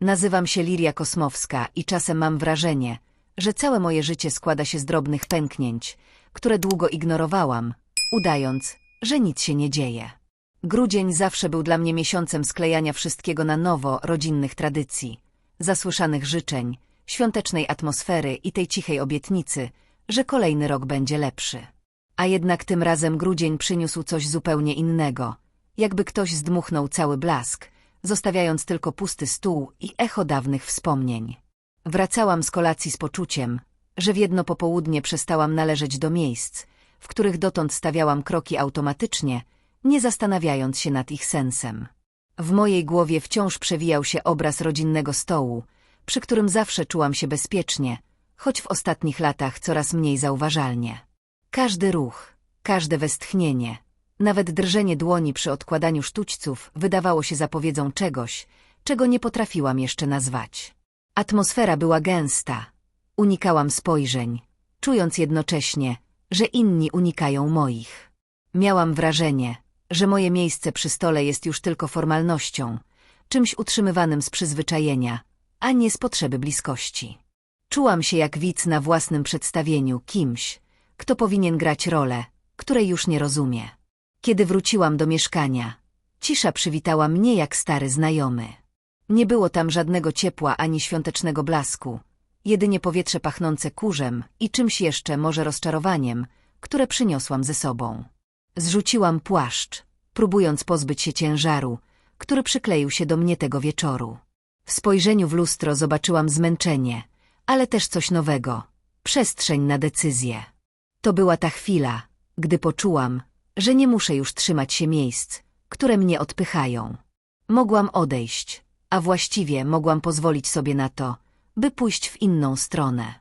Nazywam się Liria Kosmowska i czasem mam wrażenie, że całe moje życie składa się z drobnych pęknięć, które długo ignorowałam, udając, że nic się nie dzieje. Grudzień zawsze był dla mnie miesiącem sklejania wszystkiego na nowo, rodzinnych tradycji, zasłyszanych życzeń, świątecznej atmosfery i tej cichej obietnicy, że kolejny rok będzie lepszy. A jednak tym razem grudzień przyniósł coś zupełnie innego, jakby ktoś zdmuchnął cały blask, zostawiając tylko pusty stół i echo dawnych wspomnień. Wracałam z kolacji z poczuciem, że w jedno popołudnie przestałam należeć do miejsc, w których dotąd stawiałam kroki automatycznie, nie zastanawiając się nad ich sensem. W mojej głowie wciąż przewijał się obraz rodzinnego stołu, przy którym zawsze czułam się bezpiecznie, choć w ostatnich latach coraz mniej zauważalnie. Każdy ruch, każde westchnienie, nawet drżenie dłoni przy odkładaniu sztućców wydawało się zapowiedzą czegoś, czego nie potrafiłam jeszcze nazwać. Atmosfera była gęsta. Unikałam spojrzeń, czując jednocześnie, że inni unikają moich. Miałam wrażenie, że moje miejsce przy stole jest już tylko formalnością, czymś utrzymywanym z przyzwyczajenia, a nie z potrzeby bliskości. Czułam się jak widz na własnym przedstawieniu, kimś, kto powinien grać rolę, której już nie rozumie. Kiedy wróciłam do mieszkania, cisza przywitała mnie jak stary znajomy. Nie było tam żadnego ciepła ani świątecznego blasku, jedynie powietrze pachnące kurzem i czymś jeszcze może rozczarowaniem, które przyniosłam ze sobą. Zrzuciłam płaszcz, próbując pozbyć się ciężaru, który przykleił się do mnie tego wieczoru. W spojrzeniu w lustro zobaczyłam zmęczenie, ale też coś nowego, przestrzeń na decyzję. To była ta chwila, gdy poczułam, że nie muszę już trzymać się miejsc, które mnie odpychają. Mogłam odejść, a właściwie mogłam pozwolić sobie na to, by pójść w inną stronę.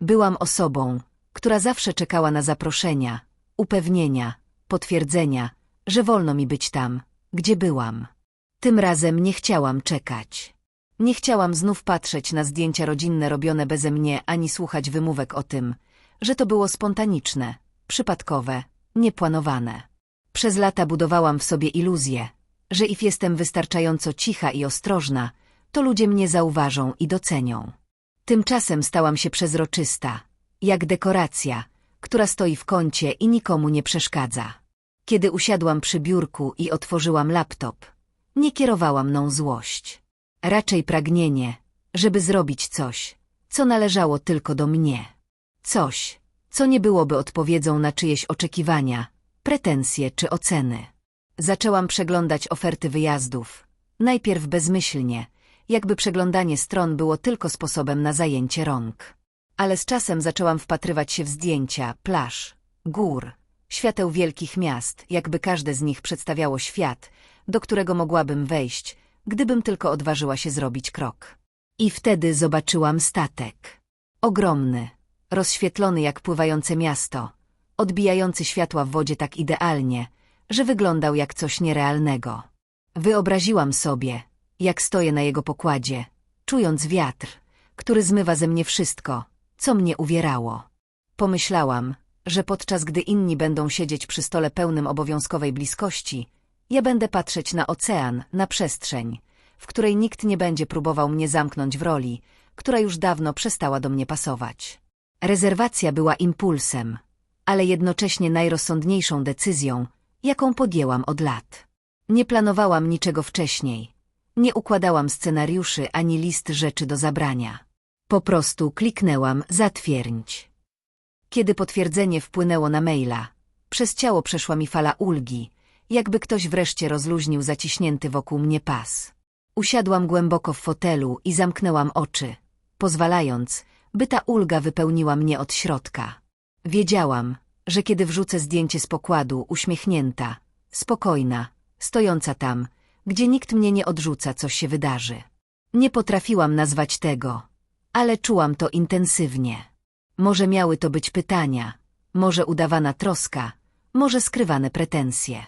Byłam osobą, która zawsze czekała na zaproszenia, upewnienia, potwierdzenia, że wolno mi być tam, gdzie byłam. Tym razem nie chciałam czekać. Nie chciałam znów patrzeć na zdjęcia rodzinne robione beze mnie, ani słuchać wymówek o tym, że to było spontaniczne, przypadkowe, nieplanowane. Przez lata budowałam w sobie iluzję, że if jestem wystarczająco cicha i ostrożna, to ludzie mnie zauważą i docenią. Tymczasem stałam się przezroczysta, jak dekoracja, która stoi w kącie i nikomu nie przeszkadza. Kiedy usiadłam przy biurku i otworzyłam laptop, nie kierowała mną złość. Raczej pragnienie, żeby zrobić coś, co należało tylko do mnie. Coś, co nie byłoby odpowiedzią na czyjeś oczekiwania, pretensje czy oceny. Zaczęłam przeglądać oferty wyjazdów, najpierw bezmyślnie, jakby przeglądanie stron było tylko sposobem na zajęcie rąk. Ale z czasem zaczęłam wpatrywać się w zdjęcia, plaż, gór, świateł wielkich miast, jakby każde z nich przedstawiało świat, do którego mogłabym wejść, gdybym tylko odważyła się zrobić krok. I wtedy zobaczyłam statek. Ogromny, rozświetlony jak pływające miasto, odbijający światła w wodzie tak idealnie, że wyglądał jak coś nierealnego. Wyobraziłam sobie, jak stoję na jego pokładzie, czując wiatr, który zmywa ze mnie wszystko, co mnie uwierało. Pomyślałam, że podczas gdy inni będą siedzieć przy stole pełnym obowiązkowej bliskości, ja będę patrzeć na ocean, na przestrzeń, w której nikt nie będzie próbował mnie zamknąć w roli, która już dawno przestała do mnie pasować. Rezerwacja była impulsem, ale jednocześnie najrozsądniejszą decyzją, jaką podjęłam od lat. Nie planowałam niczego wcześniej. Nie układałam scenariuszy ani list rzeczy do zabrania. Po prostu kliknęłam zatwierdzić. Kiedy potwierdzenie wpłynęło na maila, przez ciało przeszła mi fala ulgi, jakby ktoś wreszcie rozluźnił zaciśnięty wokół mnie pas. Usiadłam głęboko w fotelu i zamknęłam oczy, pozwalając, by ta ulga wypełniła mnie od środka. Wiedziałam, że kiedy wrzucę zdjęcie z pokładu, uśmiechnięta, spokojna, stojąca tam, gdzie nikt mnie nie odrzuca, coś się wydarzy. Nie potrafiłam nazwać tego, ale czułam to intensywnie. Może miały to być pytania, może udawana troska, może skrywane pretensje.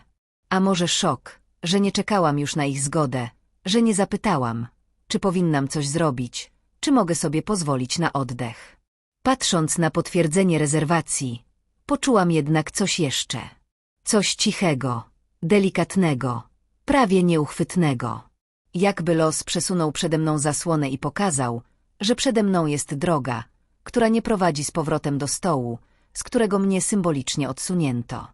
A może szok, że nie czekałam już na ich zgodę, że nie zapytałam, czy powinnam coś zrobić, czy mogę sobie pozwolić na oddech. Patrząc na potwierdzenie rezerwacji, poczułam jednak coś jeszcze. Coś cichego, delikatnego, prawie nieuchwytnego. Jakby los przesunął przede mną zasłonę i pokazał, że przede mną jest droga, która nie prowadzi z powrotem do stołu, z którego mnie symbolicznie odsunięto.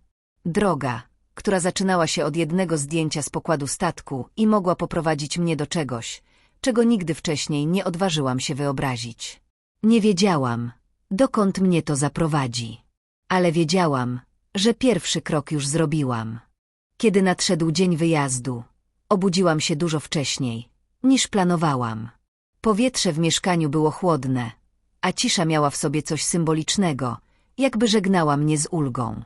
Droga, która zaczynała się od jednego zdjęcia z pokładu statku i mogła poprowadzić mnie do czegoś, czego nigdy wcześniej nie odważyłam się wyobrazić. Nie wiedziałam, dokąd mnie to zaprowadzi. Ale wiedziałam, że pierwszy krok już zrobiłam. Kiedy nadszedł dzień wyjazdu, obudziłam się dużo wcześniej, niż planowałam. Powietrze w mieszkaniu było chłodne, a cisza miała w sobie coś symbolicznego, jakby żegnała mnie z ulgą.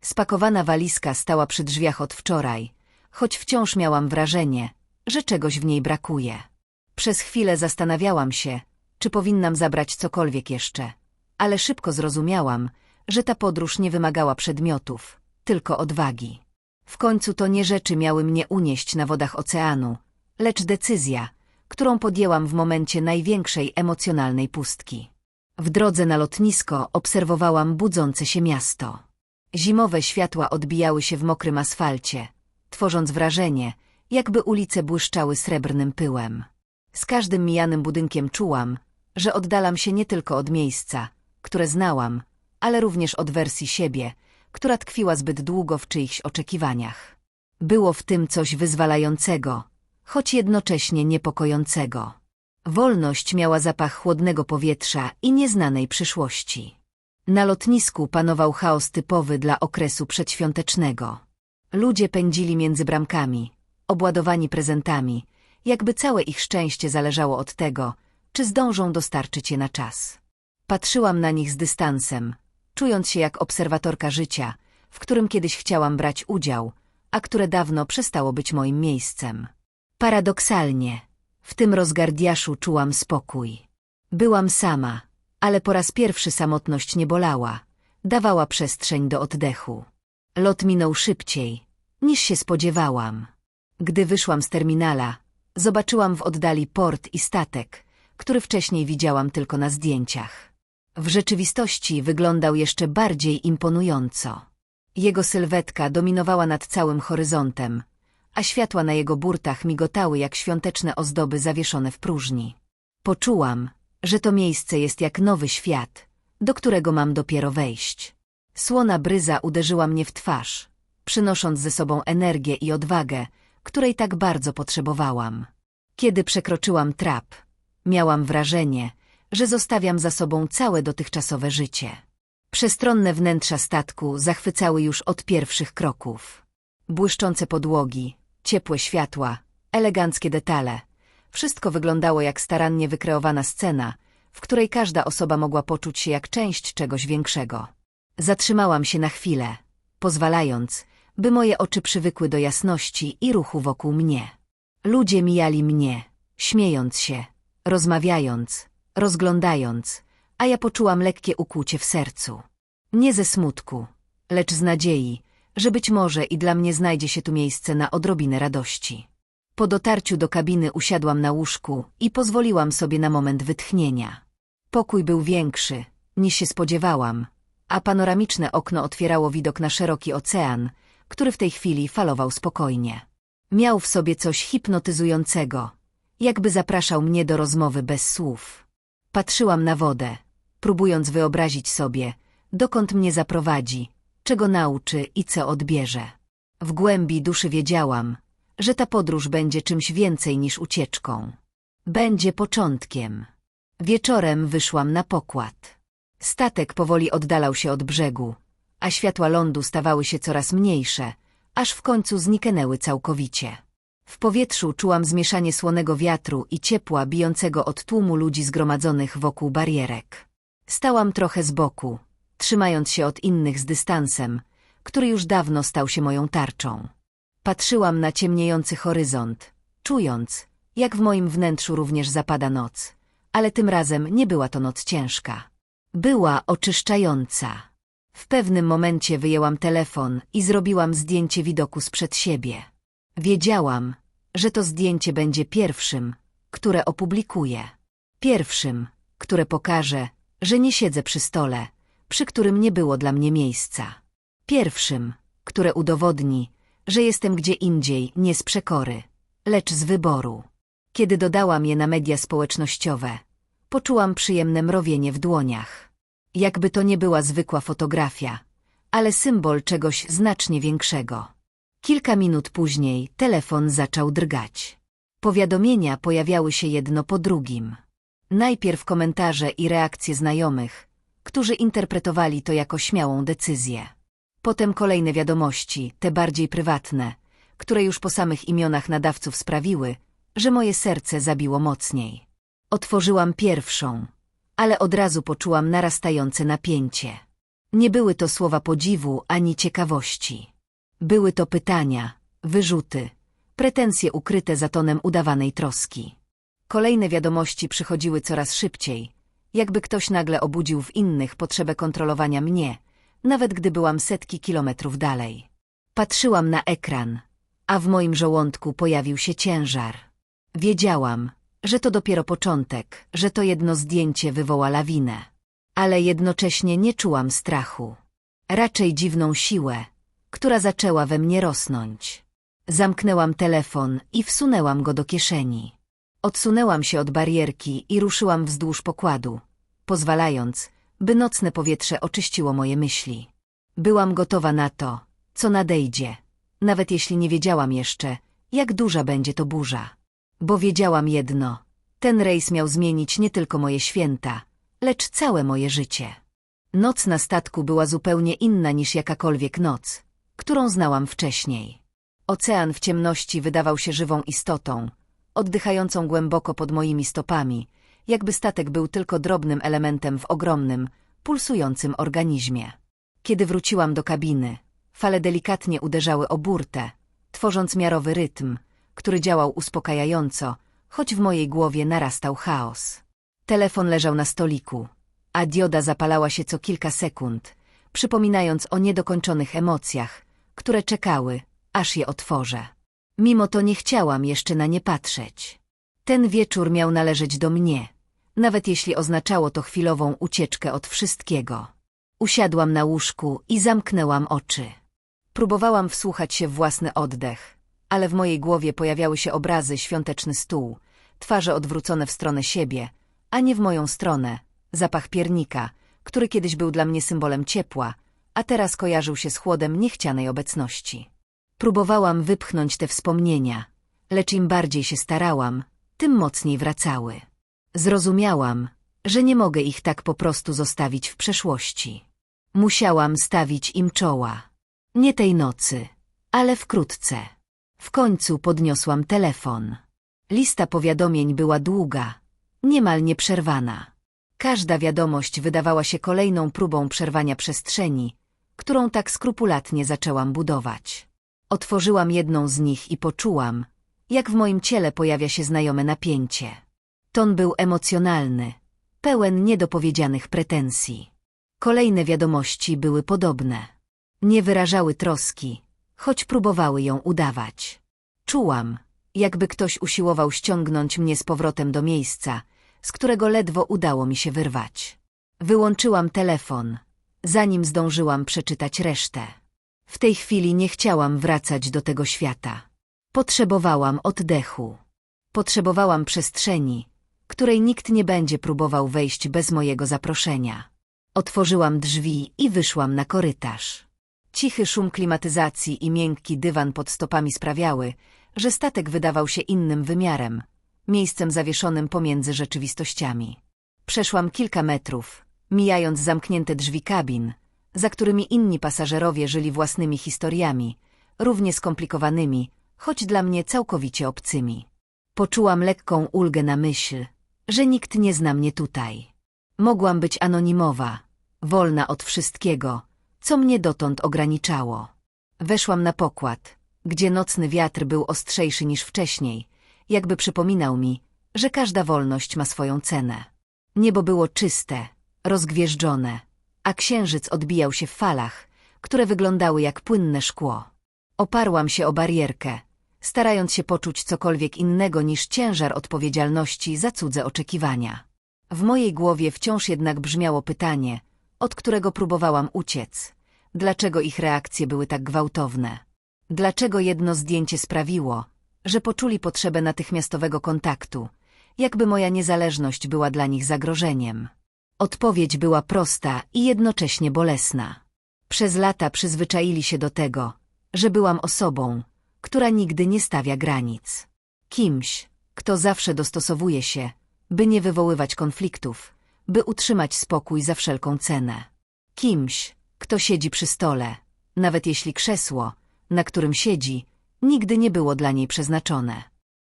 Spakowana walizka stała przy drzwiach od wczoraj, choć wciąż miałam wrażenie, że czegoś w niej brakuje. Przez chwilę zastanawiałam się, czy powinnam zabrać cokolwiek jeszcze, ale szybko zrozumiałam, że ta podróż nie wymagała przedmiotów, tylko odwagi. W końcu to nie rzeczy miały mnie unieść na wodach oceanu, lecz decyzja, którą podjęłam w momencie największej emocjonalnej pustki. W drodze na lotnisko obserwowałam budzące się miasto. Zimowe światła odbijały się w mokrym asfalcie, tworząc wrażenie, jakby ulice błyszczały srebrnym pyłem. Z każdym mijanym budynkiem czułam, że oddalam się nie tylko od miejsca, które znałam, ale również od wersji siebie, która tkwiła zbyt długo w czyichś oczekiwaniach. Było w tym coś wyzwalającego, choć jednocześnie niepokojącego. Wolność miała zapach chłodnego powietrza i nieznanej przyszłości. Na lotnisku panował chaos typowy dla okresu przedświątecznego. Ludzie pędzili między bramkami, obładowani prezentami, jakby całe ich szczęście zależało od tego, czy zdążą dostarczyć je na czas. Patrzyłam na nich z dystansem, czując się jak obserwatorka życia, w którym kiedyś chciałam brać udział, a które dawno przestało być moim miejscem. Paradoksalnie, w tym rozgardiaszu czułam spokój. Byłam sama, ale po raz pierwszy samotność nie bolała, dawała przestrzeń do oddechu. Lot minął szybciej, niż się spodziewałam. Gdy wyszłam z terminala, zobaczyłam w oddali port i statek, który wcześniej widziałam tylko na zdjęciach. W rzeczywistości wyglądał jeszcze bardziej imponująco. Jego sylwetka dominowała nad całym horyzontem, a światła na jego burtach migotały jak świąteczne ozdoby zawieszone w próżni. Poczułam, że to miejsce jest jak nowy świat, do którego mam dopiero wejść. Słona bryza uderzyła mnie w twarz, przynosząc ze sobą energię i odwagę, której tak bardzo potrzebowałam. Kiedy przekroczyłam trap, miałam wrażenie, że zostawiam za sobą całe dotychczasowe życie. Przestronne wnętrza statku zachwycały już od pierwszych kroków. Błyszczące podłogi, ciepłe światła, eleganckie detale. Wszystko wyglądało jak starannie wykreowana scena, w której każda osoba mogła poczuć się jak część czegoś większego. Zatrzymałam się na chwilę, pozwalając, by moje oczy przywykły do jasności i ruchu wokół mnie. Ludzie mijali mnie, śmiejąc się, rozmawiając, rozglądając, a ja poczułam lekkie ukłucie w sercu. Nie ze smutku, lecz z nadziei, że być może i dla mnie znajdzie się tu miejsce na odrobinę radości. Po dotarciu do kabiny usiadłam na łóżku i pozwoliłam sobie na moment wytchnienia. Pokój był większy, niż się spodziewałam, a panoramiczne okno otwierało widok na szeroki ocean, który w tej chwili falował spokojnie. Miał w sobie coś hipnotyzującego, jakby zapraszał mnie do rozmowy bez słów. Patrzyłam na wodę, próbując wyobrazić sobie, dokąd mnie zaprowadzi, czego nauczy i co odbierze. W głębi duszy wiedziałam, że ta podróż będzie czymś więcej niż ucieczką. Będzie początkiem. Wieczorem wyszłam na pokład. Statek powoli oddalał się od brzegu, a światła lądu stawały się coraz mniejsze, aż w końcu zniknęły całkowicie. W powietrzu czułam zmieszanie słonego wiatru i ciepła bijącego od tłumu ludzi zgromadzonych wokół barierek. Stałam trochę z boku, trzymając się od innych z dystansem, który już dawno stał się moją tarczą. Patrzyłam na ciemniejący horyzont, czując, jak w moim wnętrzu również zapada noc, ale tym razem nie była to noc ciężka. Była oczyszczająca. W pewnym momencie wyjęłam telefon i zrobiłam zdjęcie widoku sprzed siebie. Wiedziałam, że to zdjęcie będzie pierwszym, które opublikuję. Pierwszym, które pokaże, że nie siedzę przy stole, przy którym nie było dla mnie miejsca. Pierwszym, które udowodni, że jestem gdzie indziej nie z przekory, lecz z wyboru. Kiedy dodałam je na media społecznościowe, poczułam przyjemne mrowienie w dłoniach. Jakby to nie była zwykła fotografia, ale symbol czegoś znacznie większego. Kilka minut później telefon zaczął drgać. Powiadomienia pojawiały się jedno po drugim. Najpierw komentarze i reakcje znajomych, którzy interpretowali to jako śmiałą decyzję. Potem kolejne wiadomości, te bardziej prywatne, które już po samych imionach nadawców sprawiły, że moje serce zabiło mocniej. Otworzyłam pierwszą, ale od razu poczułam narastające napięcie. Nie były to słowa podziwu ani ciekawości. Były to pytania, wyrzuty, pretensje ukryte za tonem udawanej troski. Kolejne wiadomości przychodziły coraz szybciej, jakby ktoś nagle obudził w innych potrzebę kontrolowania mnie, nawet gdy byłam setki kilometrów dalej. Patrzyłam na ekran, a w moim żołądku pojawił się ciężar. Wiedziałam, że to dopiero początek, że to jedno zdjęcie wywoła lawinę. Ale jednocześnie nie czułam strachu. Raczej dziwną siłę, która zaczęła we mnie rosnąć. Zamknęłam telefon i wsunęłam go do kieszeni. Odsunęłam się od barierki i ruszyłam wzdłuż pokładu, pozwalając, by nocne powietrze oczyściło moje myśli. Byłam gotowa na to, co nadejdzie, nawet jeśli nie wiedziałam jeszcze, jak duża będzie to burza. Bo wiedziałam jedno, ten rejs miał zmienić nie tylko moje święta, lecz całe moje życie. Noc na statku była zupełnie inna niż jakakolwiek noc, którą znałam wcześniej. Ocean w ciemności wydawał się żywą istotą, oddychającą głęboko pod moimi stopami, jakby statek był tylko drobnym elementem w ogromnym, pulsującym organizmie. Kiedy wróciłam do kabiny, fale delikatnie uderzały o burtę, tworząc miarowy rytm, który działał uspokajająco, choć w mojej głowie narastał chaos. Telefon leżał na stoliku, a dioda zapalała się co kilka sekund, przypominając o niedokończonych emocjach, które czekały, aż je otworzę. Mimo to nie chciałam jeszcze na nie patrzeć. Ten wieczór miał należeć do mnie, nawet jeśli oznaczało to chwilową ucieczkę od wszystkiego. Usiadłam na łóżku i zamknęłam oczy. Próbowałam wsłuchać się w własny oddech, ale w mojej głowie pojawiały się obrazy świąteczny stół, twarze odwrócone w stronę siebie, a nie w moją stronę, zapach piernika, który kiedyś był dla mnie symbolem ciepła, a teraz kojarzył się z chłodem niechcianej obecności. Próbowałam wypchnąć te wspomnienia, lecz im bardziej się starałam, tym mocniej wracały. Zrozumiałam, że nie mogę ich tak po prostu zostawić w przeszłości. Musiałam stawić im czoła. Nie tej nocy, ale wkrótce. W końcu podniosłam telefon. Lista powiadomień była długa, niemal nieprzerwana. Każda wiadomość wydawała się kolejną próbą przerwania przestrzeni, którą tak skrupulatnie zaczęłam budować. Otworzyłam jedną z nich i poczułam, jak w moim ciele pojawia się znajome napięcie. Ton był emocjonalny, pełen niedopowiedzianych pretensji. Kolejne wiadomości były podobne. Nie wyrażały troski, choć próbowały ją udawać. Czułam, jakby ktoś usiłował ściągnąć mnie z powrotem do miejsca, z którego ledwo udało mi się wyrwać. Wyłączyłam telefon, zanim zdążyłam przeczytać resztę. W tej chwili nie chciałam wracać do tego świata. Potrzebowałam oddechu. Potrzebowałam przestrzeni, której nikt nie będzie próbował wejść bez mojego zaproszenia. Otworzyłam drzwi i wyszłam na korytarz. Cichy szum klimatyzacji i miękki dywan pod stopami sprawiały, że statek wydawał się innym wymiarem, miejscem zawieszonym pomiędzy rzeczywistościami. Przeszłam kilka metrów, mijając zamknięte drzwi kabin, za którymi inni pasażerowie żyli własnymi historiami, równie skomplikowanymi, choć dla mnie całkowicie obcymi. Poczułam lekką ulgę na myśl, że nikt nie zna mnie tutaj. Mogłam być anonimowa, wolna od wszystkiego, co mnie dotąd ograniczało. Weszłam na pokład, gdzie nocny wiatr był ostrzejszy niż wcześniej, jakby przypominał mi, że każda wolność ma swoją cenę. Niebo było czyste, rozgwieżdżone, a księżyc odbijał się w falach, które wyglądały jak płynne szkło. Oparłam się o barierkę, starając się poczuć cokolwiek innego niż ciężar odpowiedzialności za cudze oczekiwania. W mojej głowie wciąż jednak brzmiało pytanie, od którego próbowałam uciec. Dlaczego ich reakcje były tak gwałtowne? Dlaczego jedno zdjęcie sprawiło, że poczuli potrzebę natychmiastowego kontaktu, jakby moja niezależność była dla nich zagrożeniem. Odpowiedź była prosta i jednocześnie bolesna. Przez lata przyzwyczaili się do tego, że byłam osobą, która nigdy nie stawia granic. Kimś, kto zawsze dostosowuje się, by nie wywoływać konfliktów, by utrzymać spokój za wszelką cenę. Kimś, kto siedzi przy stole, nawet jeśli krzesło, na którym siedzi, nigdy nie było dla niej przeznaczone.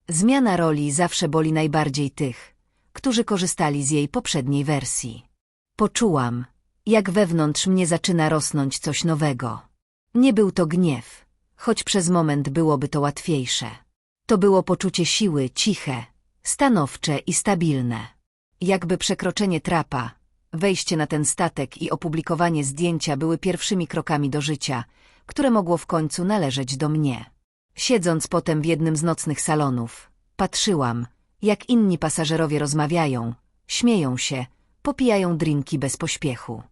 Zmiana roli zawsze boli najbardziej tych, którzy korzystali z jej poprzedniej wersji. Poczułam, jak wewnątrz mnie zaczyna rosnąć coś nowego. Nie był to gniew, choć przez moment byłoby to łatwiejsze. To było poczucie siły, ciche, stanowcze i stabilne. Jakby przekroczenie trapa, wejście na ten statek i opublikowanie zdjęcia były pierwszymi krokami do życia, które mogło w końcu należeć do mnie. Siedząc potem w jednym z nocnych salonów, patrzyłam, jak inni pasażerowie rozmawiają, śmieją się, popijają drinki bez pośpiechu.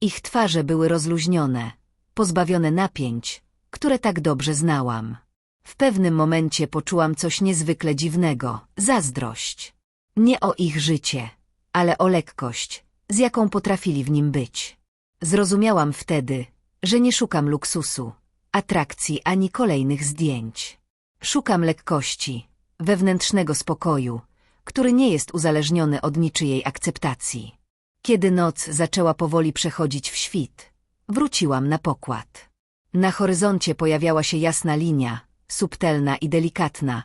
Ich twarze były rozluźnione, pozbawione napięć, które tak dobrze znałam. W pewnym momencie poczułam coś niezwykle dziwnego, zazdrość. Nie o ich życie, ale o lekkość, z jaką potrafili w nim być. Zrozumiałam wtedy, że nie szukam luksusu, atrakcji ani kolejnych zdjęć. Szukam lekkości, wewnętrznego spokoju, który nie jest uzależniony od niczyjej akceptacji. Kiedy noc zaczęła powoli przechodzić w świt, wróciłam na pokład. Na horyzoncie pojawiała się jasna linia, subtelna i delikatna,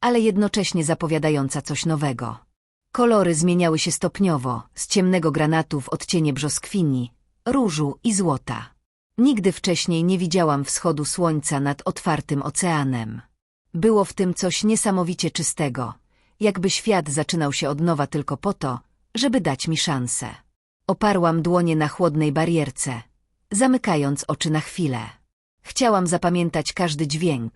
ale jednocześnie zapowiadająca coś nowego. Kolory zmieniały się stopniowo, z ciemnego granatu w odcienie brzoskwini, różu i złota. Nigdy wcześniej nie widziałam wschodu słońca nad otwartym oceanem. Było w tym coś niesamowicie czystego, jakby świat zaczynał się od nowa tylko po to, żeby dać mi szansę. Oparłam dłonie na chłodnej barierce, zamykając oczy na chwilę. Chciałam zapamiętać każdy dźwięk,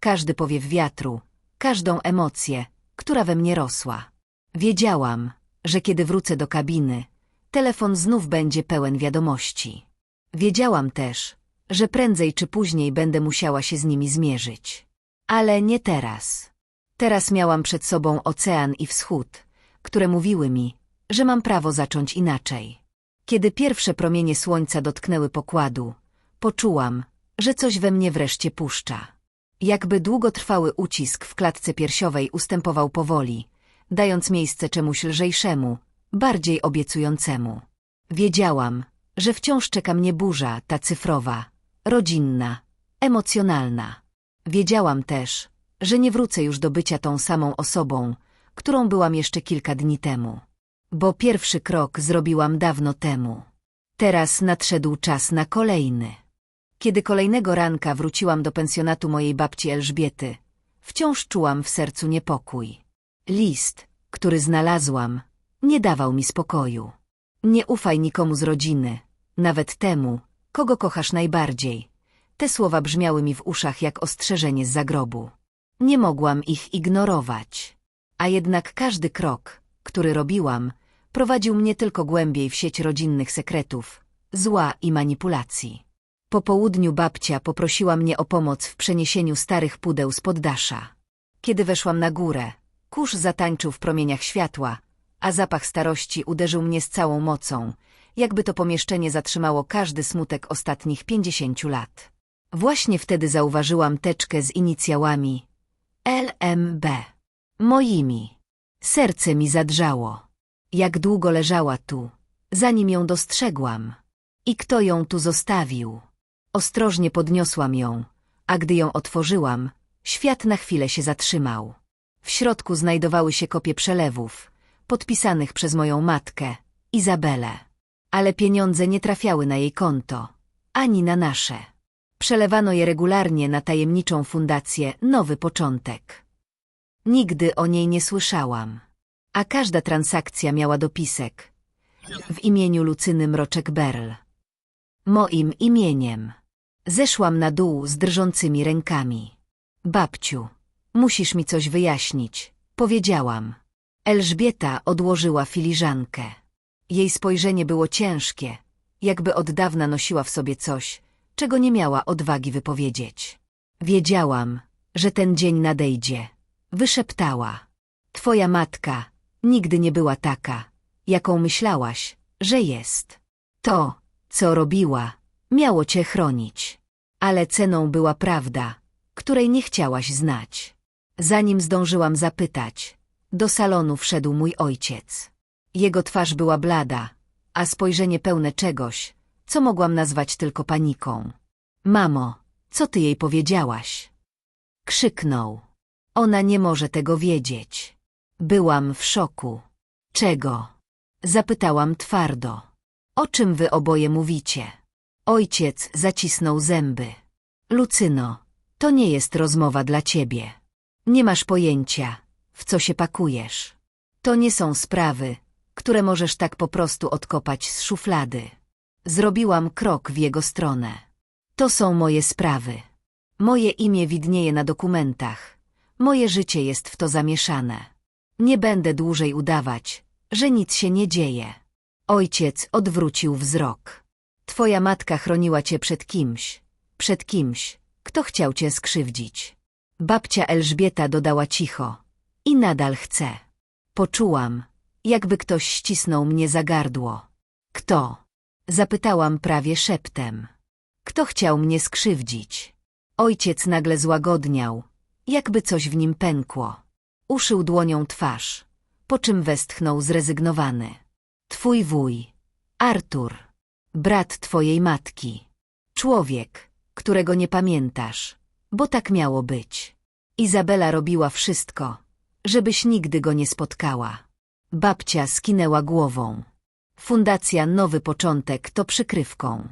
każdy powiew wiatru, każdą emocję, która we mnie rosła. Wiedziałam, że kiedy wrócę do kabiny, telefon znów będzie pełen wiadomości. Wiedziałam też, że prędzej czy później będę musiała się z nimi zmierzyć. Ale nie teraz. Teraz miałam przed sobą ocean i wschód, które mówiły mi, że mam prawo zacząć inaczej. Kiedy pierwsze promienie słońca dotknęły pokładu, poczułam, że coś we mnie wreszcie puszcza. Jakby długotrwały ucisk w klatce piersiowej ustępował powoli, dając miejsce czemuś lżejszemu, bardziej obiecującemu. Wiedziałam, że wciąż czeka mnie burza, ta cyfrowa, rodzinna, emocjonalna. Wiedziałam też, że nie wrócę już do bycia tą samą osobą, którą byłam jeszcze kilka dni temu. Bo pierwszy krok zrobiłam dawno temu. Teraz nadszedł czas na kolejny. Kiedy kolejnego ranka wróciłam do pensjonatu mojej babci Elżbiety, wciąż czułam w sercu niepokój. List, który znalazłam, nie dawał mi spokoju. Nie ufaj nikomu z rodziny, nawet temu, kogo kochasz najbardziej. Te słowa brzmiały mi w uszach jak ostrzeżenie z zagrobu. Nie mogłam ich ignorować. A jednak każdy krok, który robiłam, prowadził mnie tylko głębiej w sieć rodzinnych sekretów, zła i manipulacji. Po południu babcia poprosiła mnie o pomoc w przeniesieniu starych pudeł z poddasza. Kiedy weszłam na górę, kurz zatańczył w promieniach światła, a zapach starości uderzył mnie z całą mocą, jakby to pomieszczenie zatrzymało każdy smutek ostatnich pięćdziesięciu lat. Właśnie wtedy zauważyłam teczkę z inicjałami LMB. Moimi. Serce mi zadrżało. Jak długo leżała tu, zanim ją dostrzegłam. I kto ją tu zostawił? Ostrożnie podniosłam ją, a gdy ją otworzyłam, świat na chwilę się zatrzymał. W środku znajdowały się kopie przelewów, podpisanych przez moją matkę, Izabelę. Ale pieniądze nie trafiały na jej konto, ani na nasze. Przelewano je regularnie na tajemniczą fundację Nowy Początek. Nigdy o niej nie słyszałam, a każda transakcja miała dopisek w imieniu Lucyny Mroczek-Berl. Moim imieniem. Zeszłam na dół z drżącymi rękami. Babciu, musisz mi coś wyjaśnić, powiedziałam. Elżbieta odłożyła filiżankę. Jej spojrzenie było ciężkie, jakby od dawna nosiła w sobie coś, czego nie miała odwagi wypowiedzieć. Wiedziałam, że ten dzień nadejdzie, Wyszeptała. Twoja matka nigdy nie była taka, jaką myślałaś, że jest. To, co robiła, miało cię chronić. Ale ceną była prawda, której nie chciałaś znać. Zanim zdążyłam zapytać, do salonu wszedł mój ojciec. Jego twarz była blada, a spojrzenie pełne czegoś, co mogłam nazwać tylko paniką. Mamo, co ty jej powiedziałaś? Krzyknął. Ona nie może tego wiedzieć. Byłam w szoku. Czego? Zapytałam twardo. O czym wy oboje mówicie? Ojciec zacisnął zęby. Lucyno, to nie jest rozmowa dla ciebie. Nie masz pojęcia, w co się pakujesz. To nie są sprawy, które możesz tak po prostu odkopać z szuflady. Zrobiłam krok w jego stronę. To są moje sprawy. Moje imię widnieje na dokumentach. Moje życie jest w to zamieszane. Nie będę dłużej udawać, że nic się nie dzieje. Ojciec odwrócił wzrok. Twoja matka chroniła cię przed kimś, przed kimś, kto chciał cię skrzywdzić. Babcia Elżbieta dodała cicho. I nadal chce. Poczułam, jakby ktoś ścisnął mnie za gardło. Kto? Zapytałam prawie szeptem. Kto chciał mnie skrzywdzić? Ojciec nagle złagodniał, jakby coś w nim pękło. Uszył dłonią twarz, po czym westchnął zrezygnowany. Twój wuj, Artur, brat twojej matki. Człowiek, którego nie pamiętasz, bo tak miało być. Izabela robiła wszystko, żebyś nigdy go nie spotkała. Babcia skinęła głową. Fundacja Nowy Początek to przykrywką.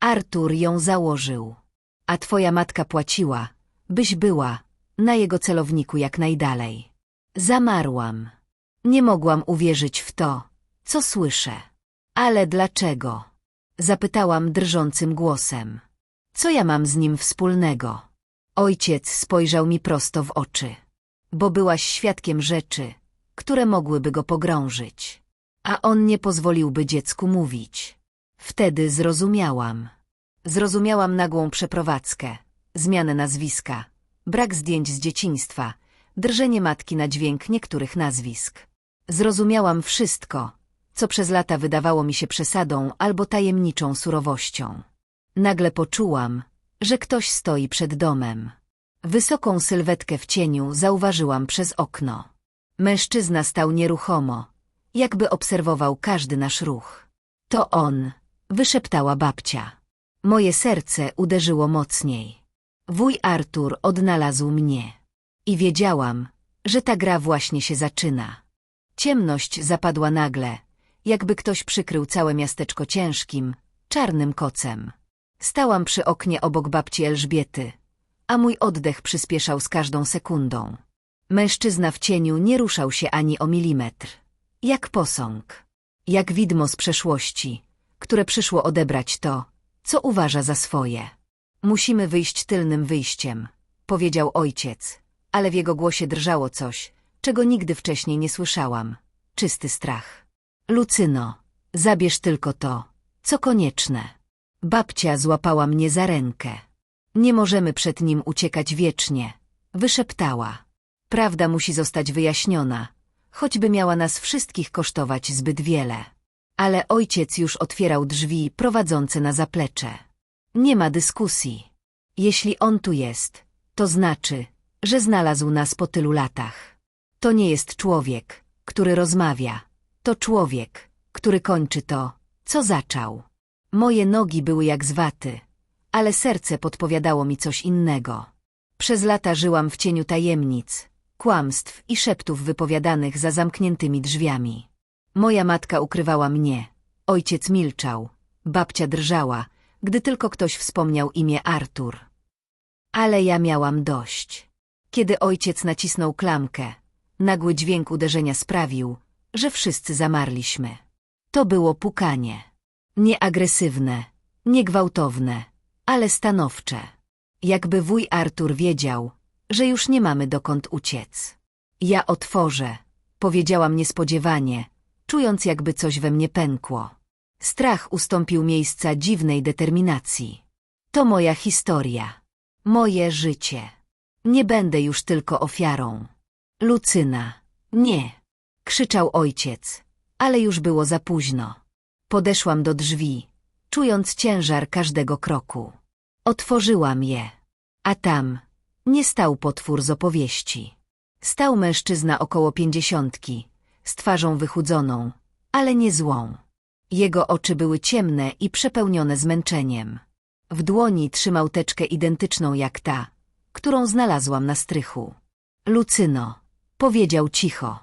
Artur ją założył. A twoja matka płaciła, byś była, na jego celowniku jak najdalej. Zamarłam. Nie mogłam uwierzyć w to, co słyszę. Ale dlaczego? Zapytałam drżącym głosem. Co ja mam z nim wspólnego? Ojciec spojrzał mi prosto w oczy. Bo byłaś świadkiem rzeczy, które mogłyby go pogrążyć. A on nie pozwoliłby dziecku mówić. Wtedy zrozumiałam. Zrozumiałam nagłą przeprowadzkę, zmianę nazwiska, brak zdjęć z dzieciństwa, drżenie matki na dźwięk niektórych nazwisk. Zrozumiałam wszystko, co przez lata wydawało mi się przesadą albo tajemniczą surowością. Nagle poczułam, że ktoś stoi przed domem. Wysoką sylwetkę w cieniu zauważyłam przez okno. Mężczyzna stał nieruchomo, jakby obserwował każdy nasz ruch. To on, wyszeptała babcia. Moje serce uderzyło mocniej. Wuj Artur odnalazł mnie. I wiedziałam, że ta gra właśnie się zaczyna. Ciemność zapadła nagle, jakby ktoś przykrył całe miasteczko ciężkim, czarnym kocem. Stałam przy oknie obok babci Elżbiety, a mój oddech przyspieszał z każdą sekundą. Mężczyzna w cieniu nie ruszał się ani o milimetr. Jak posąg. Jak widmo z przeszłości, które przyszło odebrać to, co uważa za swoje. Musimy wyjść tylnym wyjściem, powiedział ojciec, ale w jego głosie drżało coś, czego nigdy wcześniej nie słyszałam. Czysty strach. Lucyno, zabierz tylko to, co konieczne. Babcia złapała mnie za rękę. Nie możemy przed nim uciekać wiecznie, wyszeptała. Prawda musi zostać wyjaśniona, choćby miała nas wszystkich kosztować zbyt wiele. Ale ojciec już otwierał drzwi prowadzące na zaplecze. Nie ma dyskusji. Jeśli on tu jest, to znaczy, że znalazł nas po tylu latach. To nie jest człowiek, który rozmawia. To człowiek, który kończy to, co zaczął. Moje nogi były jak z waty, ale serce podpowiadało mi coś innego. Przez lata żyłam w cieniu tajemnic, kłamstw i szeptów wypowiadanych za zamkniętymi drzwiami. Moja matka ukrywała mnie, ojciec milczał, babcia drżała, gdy tylko ktoś wspomniał imię Artur. Ale ja miałam dość. Kiedy ojciec nacisnął klamkę, nagły dźwięk uderzenia sprawił, że wszyscy zamarliśmy. To było pukanie. Nie agresywne, nie gwałtowne, ale stanowcze. Jakby wuj Artur wiedział, że już nie mamy dokąd uciec. Ja otworzę, powiedziałam niespodziewanie, czując jakby coś we mnie pękło. Strach ustąpił miejsca dziwnej determinacji. To moja historia. Moje życie. Nie będę już tylko ofiarą. Lucyna, nie! Krzyczał ojciec, ale już było za późno. Podeszłam do drzwi, czując ciężar każdego kroku. Otworzyłam je, a tam nie stał potwór z opowieści. Stał mężczyzna około pięćdziesiątki, z twarzą wychudzoną, ale nie złą. Jego oczy były ciemne i przepełnione zmęczeniem. W dłoni trzymał teczkę identyczną jak ta, którą znalazłam na strychu. Lucyno, powiedział cicho.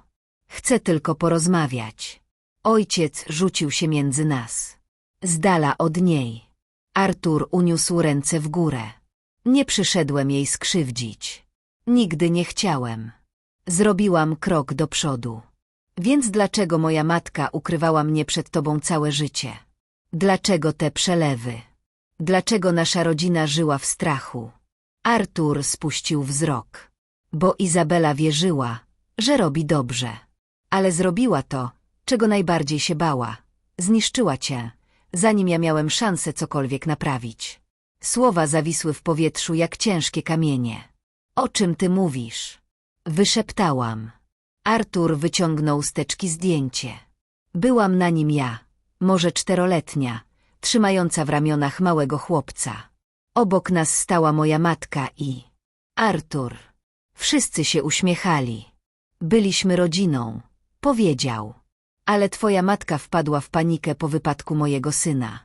Chcę tylko porozmawiać. Ojciec rzucił się między nas. Z dala od niej. Artur uniósł ręce w górę. Nie przyszedłem jej skrzywdzić. Nigdy nie chciałem. Zrobiłam krok do przodu. Więc dlaczego moja matka ukrywała mnie przed tobą całe życie? Dlaczego te przelewy? Dlaczego nasza rodzina żyła w strachu? Artur spuścił wzrok. Bo Izabela wierzyła, że robi dobrze. Ale zrobiła to, czego najbardziej się bała. Zniszczyła cię, zanim ja miałem szansę cokolwiek naprawić. Słowa zawisły w powietrzu jak ciężkie kamienie. O czym ty mówisz? Wyszeptałam. Artur wyciągnął z teczki zdjęcie. Byłam na nim ja, może czteroletnia, trzymająca w ramionach małego chłopca. Obok nas stała moja matka i... Artur. Wszyscy się uśmiechali. Byliśmy rodziną, powiedział. Ale twoja matka wpadła w panikę po wypadku mojego syna.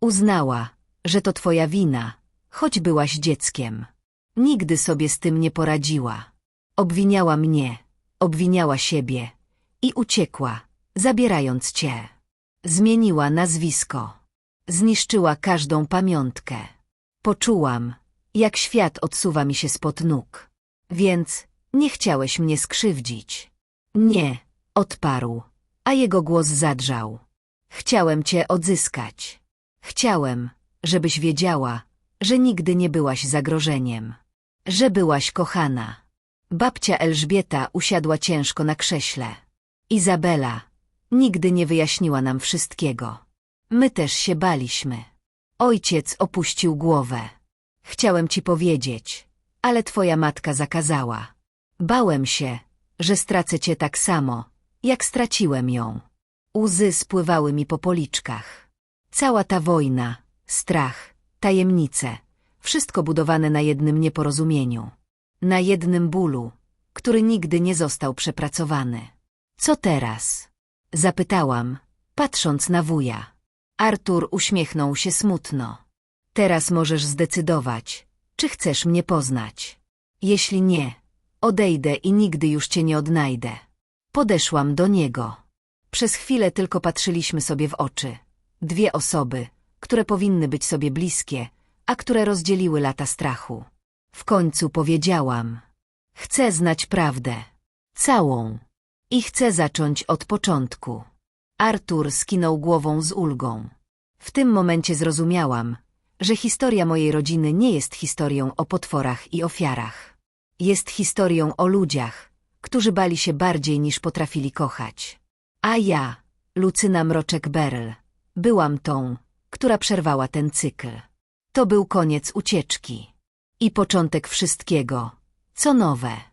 Uznała, że to twoja wina, choć byłaś dzieckiem. Nigdy sobie z tym nie poradziła. Obwiniała mnie, obwiniała siebie i uciekła, zabierając cię. Zmieniła nazwisko. Zniszczyła każdą pamiątkę. Poczułam, jak świat odsuwa mi się spod nóg. Więc nie chciałeś mnie skrzywdzić. Nie, odparł, a jego głos zadrżał. Chciałem cię odzyskać. Chciałem, żebyś wiedziała, że nigdy nie byłaś zagrożeniem. Że byłaś kochana. Babcia Elżbieta usiadła ciężko na krześle. Izabela nigdy nie wyjaśniła nam wszystkiego. My też się baliśmy. Ojciec opuścił głowę. Chciałem ci powiedzieć, ale twoja matka zakazała. Bałem się, że stracę cię tak samo, jak straciłem ją. Łzy spływały mi po policzkach. Cała ta wojna, strach, tajemnice, wszystko budowane na jednym nieporozumieniu. Na jednym bólu, który nigdy nie został przepracowany. Co teraz? Zapytałam, patrząc na wuja. Artur uśmiechnął się smutno. Teraz możesz zdecydować, czy chcesz mnie poznać. Jeśli nie, odejdę i nigdy już cię nie odnajdę. Podeszłam do niego. Przez chwilę tylko patrzyliśmy sobie w oczy. Dwie osoby, które powinny być sobie bliskie, a które rozdzieliły lata strachu. W końcu powiedziałam. Chcę znać prawdę. Całą. I chcę zacząć od początku. Artur skinął głową z ulgą. W tym momencie zrozumiałam, że historia mojej rodziny nie jest historią o potworach i ofiarach. Jest historią o ludziach, którzy bali się bardziej niż potrafili kochać. A ja, Lucyna Mroczek-Berl, byłam tą, która przerwała ten cykl. To był koniec ucieczki. I początek wszystkiego, co nowe.